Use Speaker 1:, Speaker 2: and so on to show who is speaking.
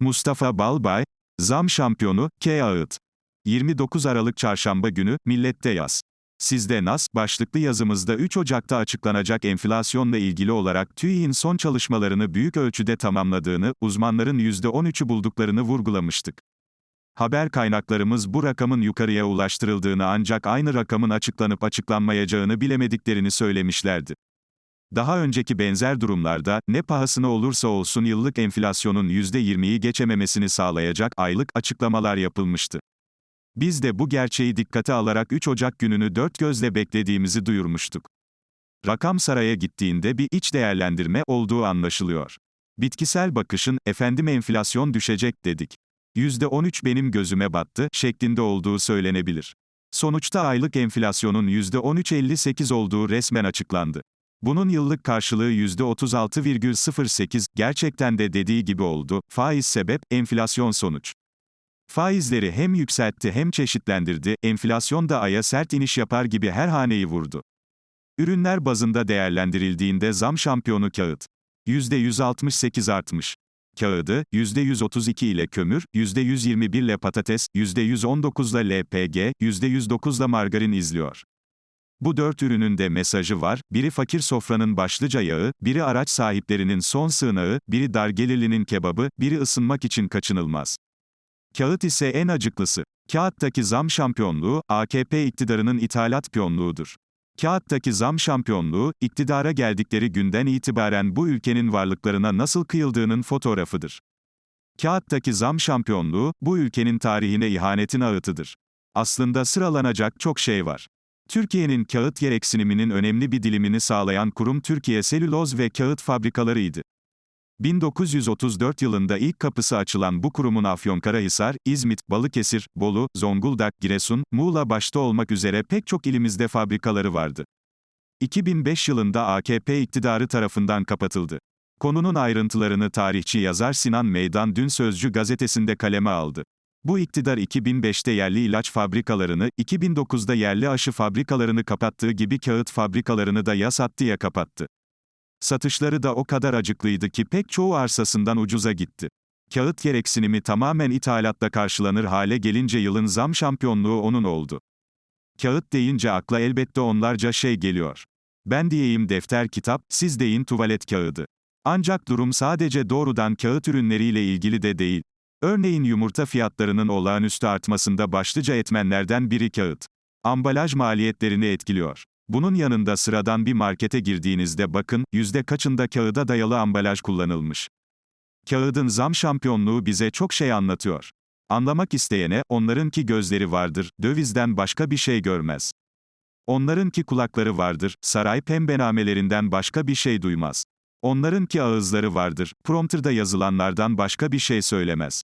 Speaker 1: Mustafa Balbay, zam şampiyonu, K. Ağıt. 29 Aralık Çarşamba günü, Millette yaz. Sizde NAS, başlıklı yazımızda 3 Ocak'ta açıklanacak enflasyonla ilgili olarak TÜİ'nin son çalışmalarını büyük ölçüde tamamladığını, uzmanların %13'ü bulduklarını vurgulamıştık. Haber kaynaklarımız bu rakamın yukarıya ulaştırıldığını ancak aynı rakamın açıklanıp açıklanmayacağını bilemediklerini söylemişlerdi. Daha önceki benzer durumlarda, ne pahasına olursa olsun yıllık enflasyonun %20'yi geçememesini sağlayacak aylık açıklamalar yapılmıştı. Biz de bu gerçeği dikkate alarak 3 Ocak gününü dört gözle beklediğimizi duyurmuştuk. Rakam saraya gittiğinde bir iç değerlendirme olduğu anlaşılıyor. Bitkisel bakışın, efendim enflasyon düşecek dedik. %13 benim gözüme battı, şeklinde olduğu söylenebilir. Sonuçta aylık enflasyonun %13.58 olduğu resmen açıklandı. Bunun yıllık karşılığı %36,08, gerçekten de dediği gibi oldu, faiz sebep, enflasyon sonuç. Faizleri hem yükseltti hem çeşitlendirdi, enflasyon da aya sert iniş yapar gibi her haneyi vurdu. Ürünler bazında değerlendirildiğinde zam şampiyonu kağıt. %168 artmış. Kağıdı, %132 ile kömür, %121 ile patates, %119 ile LPG, %109 ile margarin izliyor. Bu dört ürünün de mesajı var, biri fakir sofranın başlıca yağı, biri araç sahiplerinin son sığınağı, biri dar gelirlinin kebabı, biri ısınmak için kaçınılmaz. Kağıt ise en acıklısı. Kağıttaki zam şampiyonluğu, AKP iktidarının ithalat piyonluğudur. Kağıttaki zam şampiyonluğu, iktidara geldikleri günden itibaren bu ülkenin varlıklarına nasıl kıyıldığının fotoğrafıdır. Kağıttaki zam şampiyonluğu, bu ülkenin tarihine ihanetin ağıtıdır. Aslında sıralanacak çok şey var. Türkiye'nin kağıt gereksiniminin önemli bir dilimini sağlayan kurum Türkiye Selüloz ve Kağıt Fabrikaları'ydı. 1934 yılında ilk kapısı açılan bu kurumun Afyonkarahisar, İzmit, Balıkesir, Bolu, Zonguldak, Giresun, Muğla başta olmak üzere pek çok ilimizde fabrikaları vardı. 2005 yılında AKP iktidarı tarafından kapatıldı. Konunun ayrıntılarını tarihçi yazar Sinan Meydan dün Sözcü gazetesinde kaleme aldı. Bu iktidar 2005'te yerli ilaç fabrikalarını, 2009'da yerli aşı fabrikalarını kapattığı gibi kağıt fabrikalarını da yasattıya kapattı. Satışları da o kadar acıklıydı ki pek çoğu arsasından ucuza gitti. Kağıt gereksinimi tamamen ithalatla karşılanır hale gelince yılın zam şampiyonluğu onun oldu. Kağıt deyince akla elbette onlarca şey geliyor. Ben diyeyim defter kitap, siz deyin tuvalet kağıdı. Ancak durum sadece doğrudan kağıt ürünleriyle ilgili de değil. Örneğin yumurta fiyatlarının olağanüstü artmasında başlıca etmenlerden biri kağıt. Ambalaj maliyetlerini etkiliyor. Bunun yanında sıradan bir markete girdiğinizde bakın, yüzde kaçında kağıda dayalı ambalaj kullanılmış. Kağıdın zam şampiyonluğu bize çok şey anlatıyor. Anlamak isteyene, onlarınki gözleri vardır, dövizden başka bir şey görmez. Onlarınki kulakları vardır, saray pembenamelerinden başka bir şey duymaz. Onlarınki ağızları vardır, prompterda yazılanlardan başka bir şey söylemez.